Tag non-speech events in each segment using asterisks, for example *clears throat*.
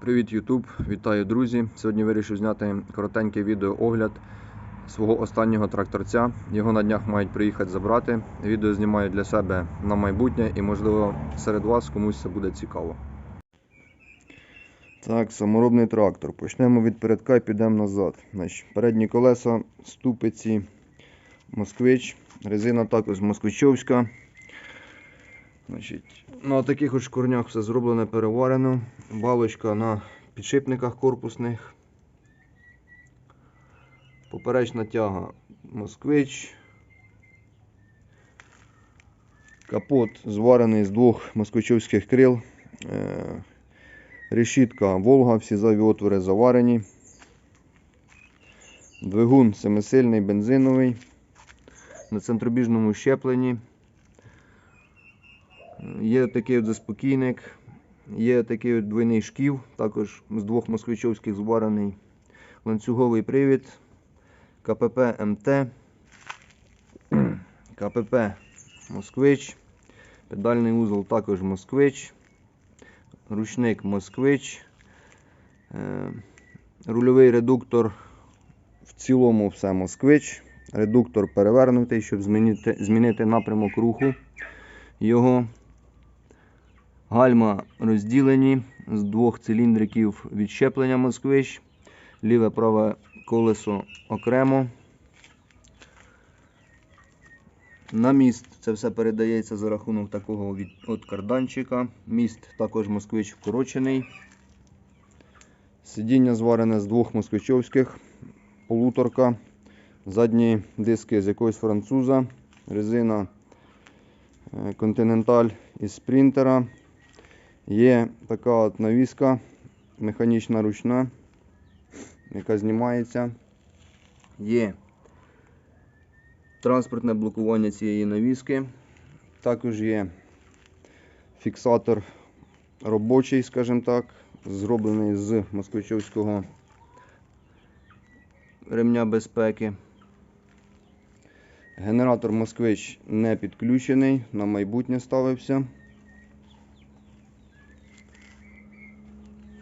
Привіт, YouTube! Вітаю, друзі! Сьогодні вирішив зняти коротенький відеоогляд свого останнього тракторця. Його на днях мають приїхати забрати. Відео знімаю для себе на майбутнє і, можливо, серед вас комусь це буде цікаво. Так, саморобний трактор. Почнемо від передка і підемо назад. Значить, передні колеса, ступиці, москвич. Резина також москвичовська. Значить, на таких от шкурнях все зроблено, переварено. Балочка на підшипниках корпусних. Поперечна тяга москвич. Капот зварений з двох москвичовських крил. Е, Решітка Волга, всі зайві отвори заварені. Двигун семисильний бензиновий. На центробіжному щепленні. Є такий от заспокійник, є такий от двойний шків, також з двох москвичовських зварений. Ланцюговий привід, КПП МТ, КПП Москвич, педальний узол також Москвич, ручник Москвич, е, рульовий редуктор в цілому все Москвич, редуктор перевернутий, щоб змінити, змінити напрямок руху його. Гальма розділені з двох циліндриків відщеплення москвич. Ліве праве колесо окремо. На міст це все передається за рахунок такого від, от карданчика. Міст також москвич вкорочений. Сидіння зварене з двох москвичовських. Полуторка. Задні диски з якогось француза. Резина е, Continental із спринтера. Є така от навіска, механічна ручна, яка знімається. Є транспортне блокування цієї навіски. Також є фіксатор робочий, скажімо так, зроблений з москвичовського ремня безпеки. Генератор Москвич не підключений, на майбутнє ставився.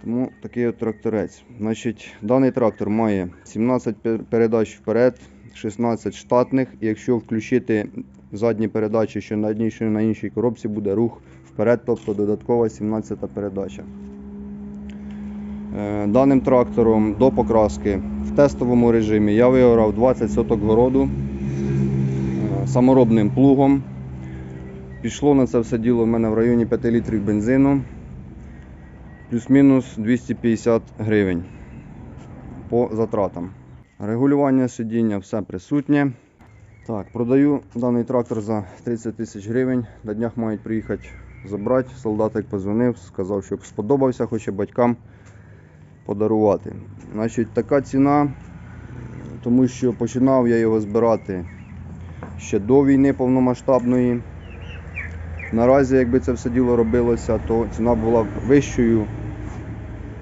Тому такий от тракторець. Значить, даний трактор має 17 передач вперед, 16 штатних. І якщо включити задні передачі, що на одній, що на іншій коробці, буде рух вперед, тобто додаткова 17 передача. Е, Даним трактором до покраски в тестовому режимі я виорав 20 соток городу е, саморобним плугом. Пішло на це все діло в мене в районі 5 літрів бензину плюс-мінус 250 гривень по затратам. Регулювання сидіння все присутнє. Так, продаю даний трактор за 30 тисяч гривень. На днях мають приїхати забрати. Солдатик позвонив, сказав, щоб сподобався, хоче батькам подарувати. Значить, така ціна, тому що починав я його збирати ще до війни повномасштабної. Наразі, якби це все діло робилося, то ціна була б вищою,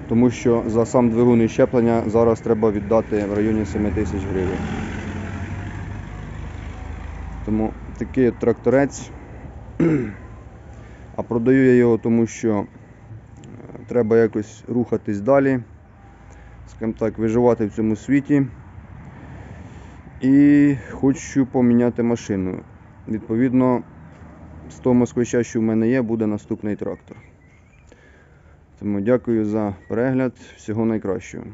тому що за сам двигун і щеплення зараз треба віддати в районі 7 тисяч гривень. Тому такий тракторець. *clears throat* А продаю я його, тому що е, треба якось рухатись далі, скажімо так, виживати в цьому світі. І хочу поміняти машину. Відповідно, з того москвича, що в мене є, буде наступний трактор. Тому дякую за перегляд. Всього найкращого.